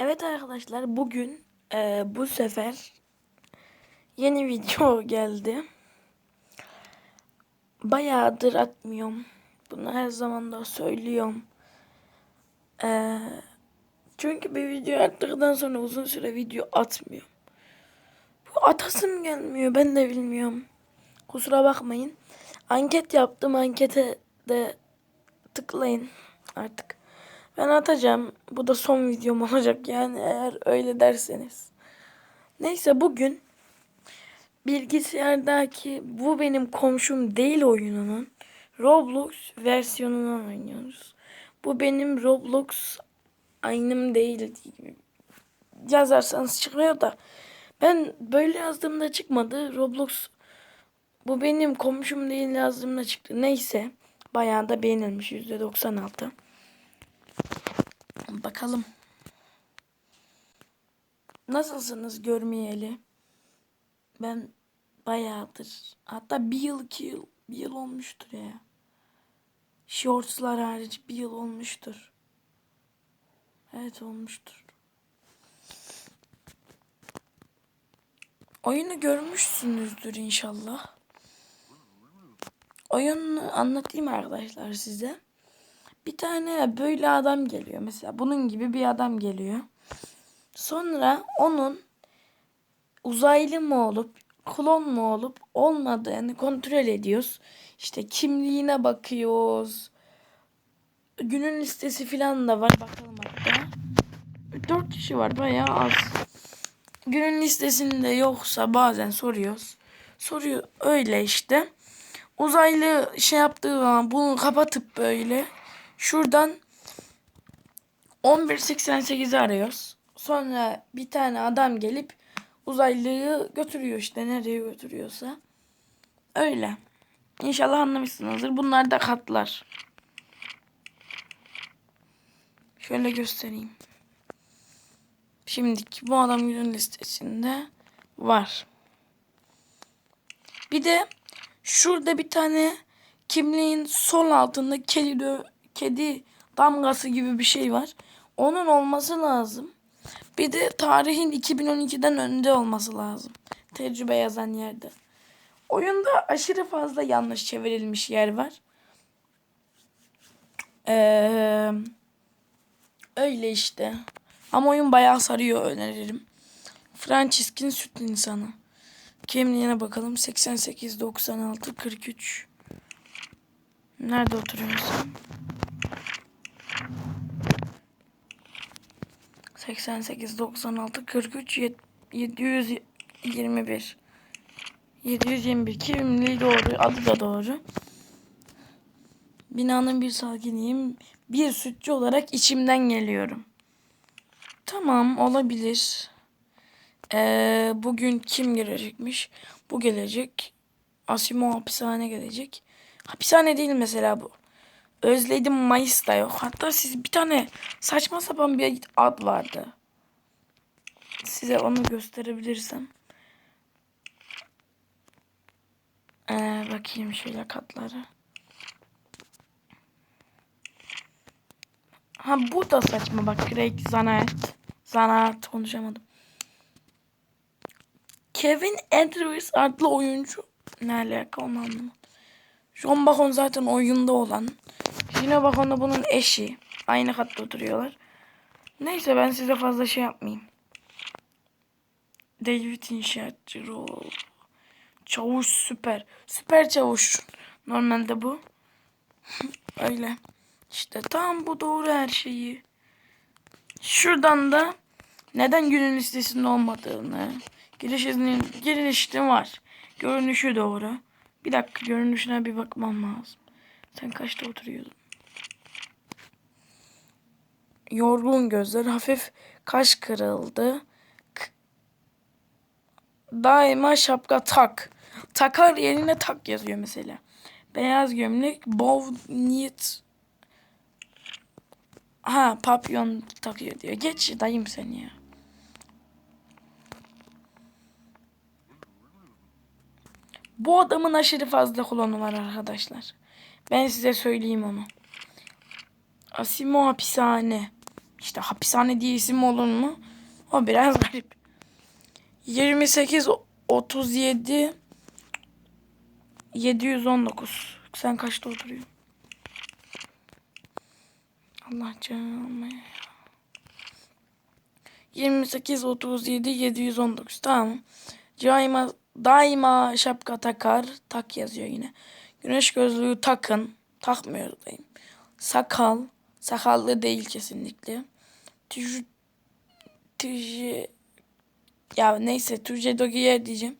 Evet arkadaşlar bugün e, bu sefer yeni video geldi. Bayağıdır atmıyorum. Bunu her zaman da söylüyorum. E, çünkü bir video attıktan sonra uzun süre video atmıyorum. Bu atasım gelmiyor ben de bilmiyorum. Kusura bakmayın. Anket yaptım ankete de tıklayın artık. Ben atacağım. Bu da son videom olacak yani eğer öyle derseniz. Neyse bugün bilgisayardaki bu benim komşum değil oyununun Roblox versiyonundan oynuyoruz. Bu benim Roblox aynım değil yazarsanız çıkmıyor da ben böyle yazdığımda çıkmadı. Roblox bu benim komşum değil yazdığımda çıktı. Neyse bayağı da beğenilmiş %96. Bakalım. Nasılsınız görmeyeli? Ben bayağıdır. Hatta bir yıl iki yıl. Bir yıl olmuştur ya. Shortslar hariç bir yıl olmuştur. Evet olmuştur. Oyunu görmüşsünüzdür inşallah. Oyunu anlatayım arkadaşlar size bir tane böyle adam geliyor mesela bunun gibi bir adam geliyor. Sonra onun uzaylı mı olup klon mu olup olmadığını kontrol ediyoruz. İşte kimliğine bakıyoruz. Günün listesi falan da var bakalım hatta. Dört kişi var bayağı az. Günün listesinde yoksa bazen soruyoruz. Soruyor öyle işte. Uzaylı şey yaptığı zaman bunu kapatıp böyle Şuradan 1188'i arıyoruz. Sonra bir tane adam gelip uzaylıyı götürüyor işte nereye götürüyorsa. Öyle. İnşallah anlamışsınızdır. Bunlar da katlar. Şöyle göstereyim. Şimdiki bu adam günün listesinde var. Bir de şurada bir tane kimliğin sol altında kedi kedi damgası gibi bir şey var. Onun olması lazım. Bir de tarihin 2012'den önde olması lazım. Tecrübe yazan yerde. Oyunda aşırı fazla yanlış çevrilmiş yer var. Ee, öyle işte. Ama oyun bayağı sarıyor öneririm. Franciskin süt insanı. Kimliğine bakalım. 88, 96, 43. Nerede oturuyorsun? 88, 96, 43, 721. 721 kimliği doğru, adı da doğru. Binanın bir sakiniyim. Bir sütçü olarak içimden geliyorum. Tamam olabilir. Ee, bugün kim gelecekmiş? Bu gelecek. Asimo hapishane gelecek. Hapishane değil mesela bu. Özledim Mayıs da yok. Hatta siz bir tane saçma sapan bir ad vardı. Size onu gösterebilirsem. Ee, bakayım şöyle katları. Ha bu da saçma bak. Greg Zanaat. Zanaat konuşamadım. Kevin Andrews adlı oyuncu. Ne alaka onu anlamadım. John Bakon zaten oyunda olan. Yine Bakon da bunun eşi. Aynı katta oturuyorlar. Neyse ben size fazla şey yapmayayım. David inşaatçı rol. Çavuş süper. Süper çavuş. Normalde bu. Öyle. İşte tam bu doğru her şeyi. Şuradan da neden günün listesinde olmadığını. Giriş izni, girişte var. Görünüşü doğru. Bir dakika görünüşüne bir bakmam lazım. Sen kaçta oturuyordun? Yorgun gözler, hafif kaş kırıldı. Daima şapka tak. Takar yerine tak yazıyor mesela. Beyaz gömlek, bow niyet. Ha papyon takıyor diyor. Geç dayım seni ya. Bu adamın aşırı fazla klonu var arkadaşlar. Ben size söyleyeyim onu. Asimo hapishane. İşte hapishane diye isim olur mu? O biraz garip. 28 37 719. Sen kaçta oturuyorsun? Allah canım. 28 37 719. Tamam. Daima daima şapka takar. Tak yazıyor yine. Güneş gözlüğü takın. Takmıyoruz dayım. Sakal. Sakallı değil kesinlikle. Tüj tüj ya neyse Türkçe dogiye diyeceğim.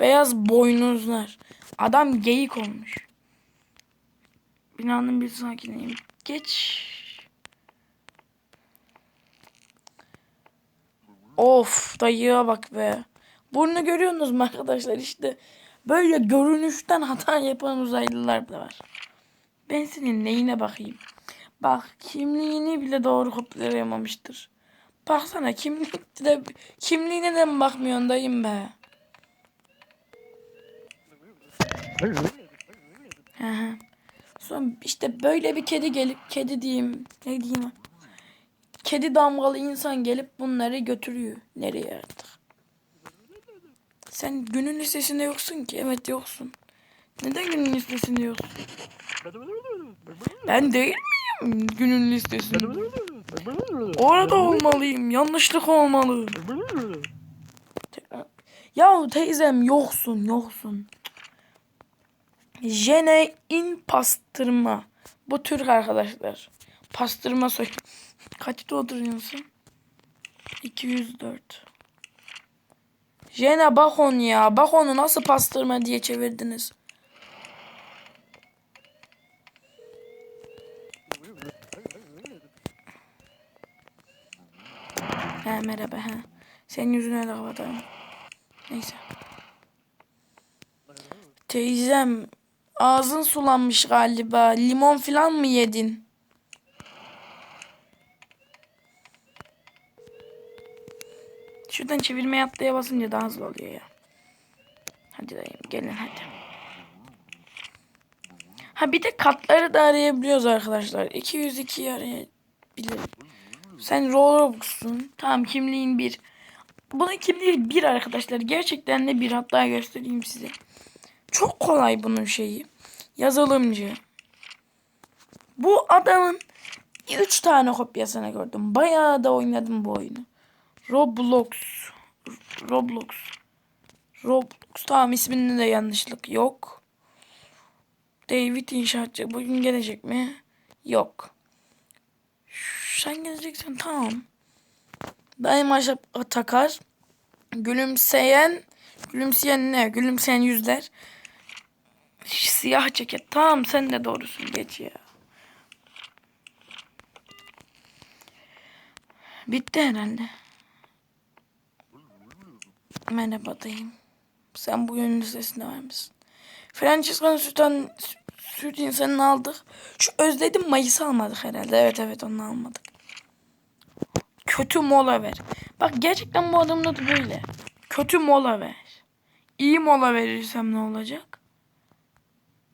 Beyaz boynuzlar. Adam geyik olmuş. Binanın bir sakineyim. Geç. Of dayıya bak be. Burnu görüyorsunuz mu arkadaşlar işte. Böyle görünüşten hata yapan uzaylılar da var. Ben senin neyine bakayım. Bak kimliğini bile doğru kopyalayamamıştır. Baksana kimlik de, kimliğine de mi bakmıyorsun dayım be? Hı hı. Son işte böyle bir kedi gelip kedi diyeyim ne diyeyim kedi damgalı insan gelip bunları götürüyor nereye artık. Sen günün listesinde yoksun ki. Evet yoksun. Neden günün listesinde yoksun? Ben değil miyim günün listesinde? Orada olmalıyım. Yanlışlık olmalı. Ya teyzem yoksun yoksun. Jene in pastırma. Bu Türk arkadaşlar. Pastırma soy. Kaçta oturuyorsun? 204. Jene bakon ya. Bakonu nasıl pastırma diye çevirdiniz? Merhaba he. Senin yüzüne de kapatalım. Neyse. Teyzem ağzın sulanmış galiba. Limon falan mı yedin? Şuradan çevirmeye atlaya basınca daha hızlı oluyor ya. Hadi dayım gelin hadi. Ha bir de katları da arayabiliyoruz arkadaşlar. 202'yi arayabilirim. Sen Roblox'sun. Tamam kimliğin bir. Bunun kimliği bir arkadaşlar. Gerçekten de bir hatta göstereyim size. Çok kolay bunun şeyi. Yazılımcı. Bu adamın 3 tane kopyasını gördüm. Bayağı da oynadım bu oyunu. Roblox. Roblox. Roblox. Tamam isminde de yanlışlık yok. David inşaatçı. Bugün gelecek mi? Yok. Sen geleceksin tamam. Daima şapka takar. Gülümseyen gülümseyen ne? Gülümseyen yüzler. Siyah ceket. Tamam sen de doğrusun geç ya. Bitti herhalde. Merhaba dayım. Sen bugün listesinde var mısın? Franciscan sütten süt insanını aldık. Şu özledim Mayıs'ı almadık herhalde. Evet evet onu almadık. Kötü mola ver. Bak gerçekten bu adamın adı böyle. Kötü mola ver. İyi mola verirsem ne olacak?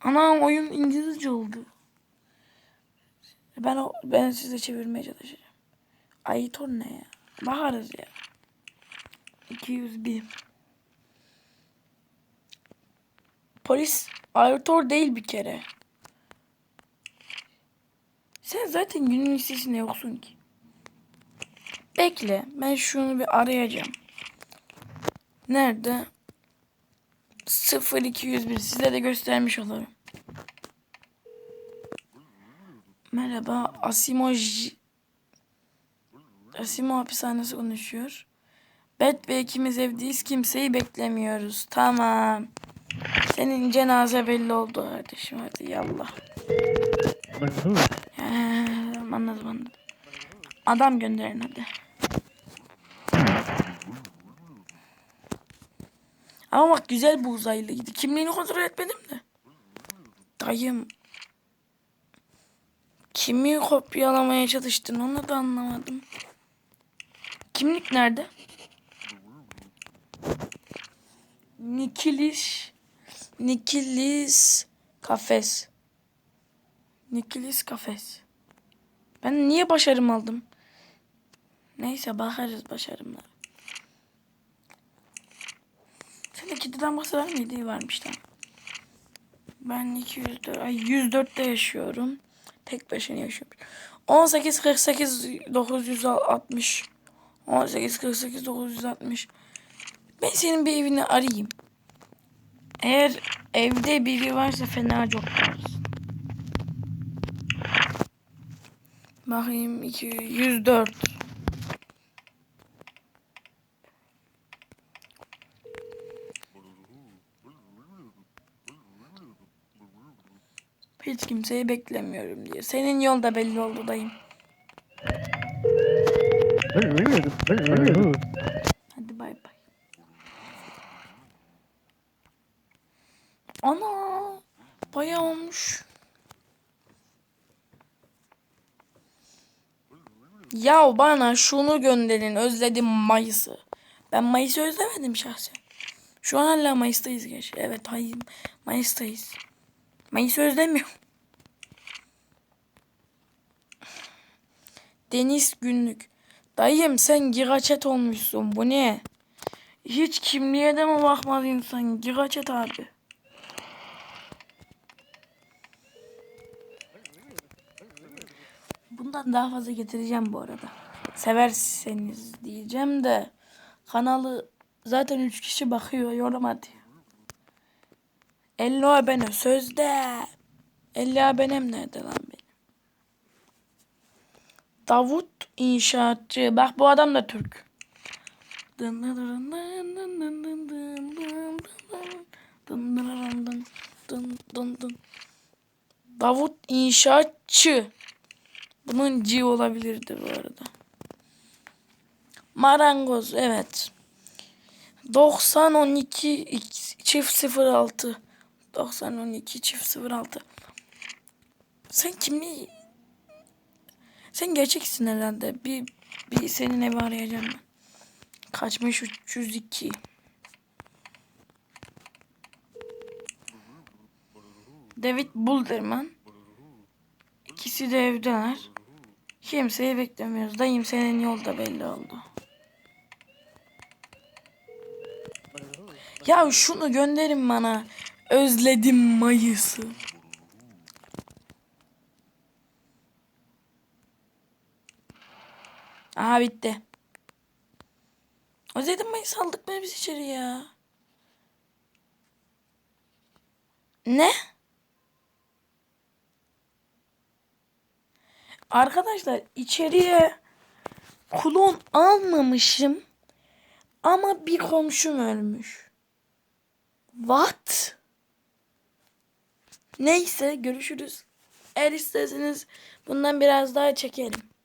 Ana oyun İngilizce oldu. Ben ben size çevirmeye çalışacağım. Aytor ne ya? Bakarız ya. 201. Polis Aytor değil bir kere. Sen zaten günün listesinde yoksun ki. Bekle. Ben şunu bir arayacağım. Nerede? 0201 size de göstermiş olurum. Merhaba. Asimo J... Asimo hapishanesi konuşuyor. Bet ve ikimiz evdeyiz. Kimseyi beklemiyoruz. Tamam. Senin cenaze belli oldu kardeşim. Hadi yallah. He, anladım anladım. Adam gönderin hadi. Ama bak güzel bu uzaylıydı. Kimliğini kontrol etmedim de. Dayım. Kimi kopyalamaya çalıştın onu da anlamadım. Kimlik nerede? Nikilis Nikilis Kafes. Nikilis Kafes. Ben niye başarım aldım? Neyse bakarız başarımlara. De kediden bahseder miydi? Tamam. Ben 204, ay 104'te yaşıyorum. Tek başına yaşıyorum. 18 48 960 18 48 960 Ben senin bir evini arayayım. Eğer evde biri varsa fena çok varız. Bakayım 2 Hiç kimseyi beklemiyorum diyor. Senin yol da belli oldu dayım. Hadi bay bay. Ana bayağı olmuş. Ya bana şunu gönderin özledim Mayıs'ı. Ben Mayıs'ı özlemedim şahsen. Şu an hala Mayıs'tayız geç. Evet hayır Mayıs'tayız. Mayıs'ı özlemiyorum. Deniz günlük. Dayım sen gigaçet olmuşsun. Bu ne? Hiç kimliğe de mi bakmaz insan? Gigaçet abi. Bundan daha fazla getireceğim bu arada. Severseniz diyeceğim de kanalı zaten 3 kişi bakıyor yorum atıyor. 50 abone sözde. 50 abonem nerede lan benim? Davut İnşaatçı. Bak bu adam da Türk. Davut İnşaatçı. Bunun C olabilirdi bu arada. Marangoz evet. 90 12 çift 06 90 12 çift 06 Sen kimi sen gerçeksin herhalde. Bir, bir senin evi arayacağım ben. Kaçmış 302 David Bulderman İkisi de evdeler. Kimseyi beklemiyoruz. Dayım senin yolda belli oldu. Ya şunu gönderin bana. Özledim Mayıs'ı. Aha bitti. Özledim Mayıs'ı aldık mı biz içeri ya? Ne? Arkadaşlar içeriye klon almamışım ama bir komşum ölmüş. What? Neyse görüşürüz. Eğer isterseniz bundan biraz daha çekelim.